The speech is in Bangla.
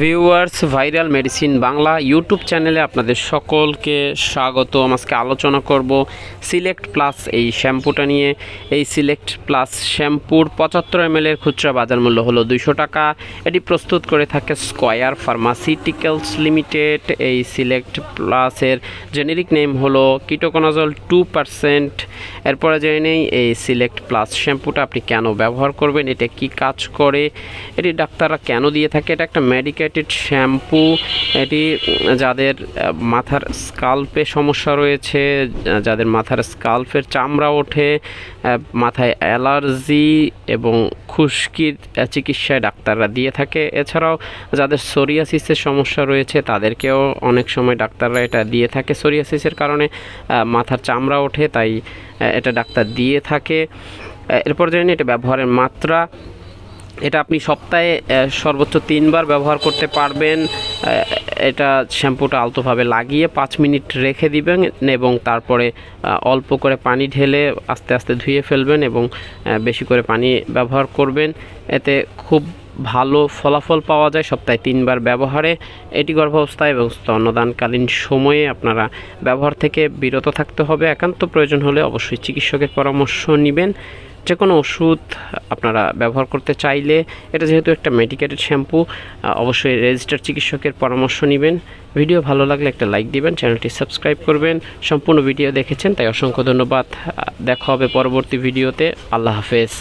Viewers, viral medicine Bangla YouTube চ্যানেলে আপনাদের সকলকে স্বাগত আজকে আলোচনা করব সিলেক্ট প্লাস এই শ্যাম্পুটা নিয়ে। এই সিলেক্ট প্লাস শ্যাম্পুর পঁচাত্তর এম এর খুচরা বাজার মূল্য হলো দুইশো টাকা। এটি প্রস্তুত করে থাকে স্কয়ার ফার্মাসিউটিক্যালস লিমিটেড। এই সিলেক্ট প্লাসের জেনেরিক নেম হলো কিটোকোনাজল টু পারসেন্ট। এরপরে জেনে নেই, এই সিলেক্ট প্লাস শ্যাম্পুটা আপনি কেন ব্যবহার করবেন? এটা কি কাজ করে? এটি ডাক্তাররা কেন দিয়ে থাকে? এটা একটা মেডিকেটেড শ্যাম্পু এটি যাদের মাথার স্কাল্পে সমস্যা রয়েছে যাদের মাথার স্কাল্পের চামড়া ওঠে মাথায় অ্যালার্জি এবং খুশকির চিকিৎসায় ডাক্তাররা দিয়ে থাকে। এছাড়াও যাদের সোরিয়াসিসের সমস্যা রয়েছে, তাদেরকেও অনেক সময় ডাক্তাররা এটা দিয়ে থাকে। সোরিয়াসিসের কারণে মাথার চামড়া ওঠে, তাই এটা ডাক্তার দিয়ে থাকে। এরপর জানি এটা ব্যবহারের মাত্রা। এটা আপনি সপ্তাহে সর্বোচ্চ তিনবার ব্যবহার করতে পারবেন। এটা শ্যাম্পুটা আলতোভাবে লাগিয়ে পাঁচ মিনিট রেখে দিবেন এবং তারপরে অল্প করে পানি ঢেলে আস্তে আস্তে ধুয়ে ফেলবেন এবং বেশি করে পানি ব্যবহার করবেন। এতে খুব ভালো ফলাফল পাওয়া যায় সপ্তাহে তিনবার ব্যবহারে। এটি গর্ভাবস্থায় এবং স্তন্যদানকালীন সময়ে আপনারা ব্যবহার থেকে বিরত থাকতে হবে। একান্ত প্রয়োজন হলে অবশ্যই চিকিৎসকের পরামর্শ নেবেন। যে কোনো ওষুধ আপনারা ব্যবহার করতে চাইলে, এটা যেহেতু একটা মেডিকেটেড শ্যাম্পু অবশ্যই রেজিস্টার চিকিৎসকের পরামর্শ নেবেন। ভিডিও ভালো লাগলে একটা লাইক দিবেন, চ্যানেলটি সাবস্ক্রাইব করবেন। সম্পূর্ণ ভিডিও দেখেছেন, তাই অসংখ্য ধন্যবাদ। দেখা হবে পরবর্তী ভিডিওতে আল্লাহ হাফেজ।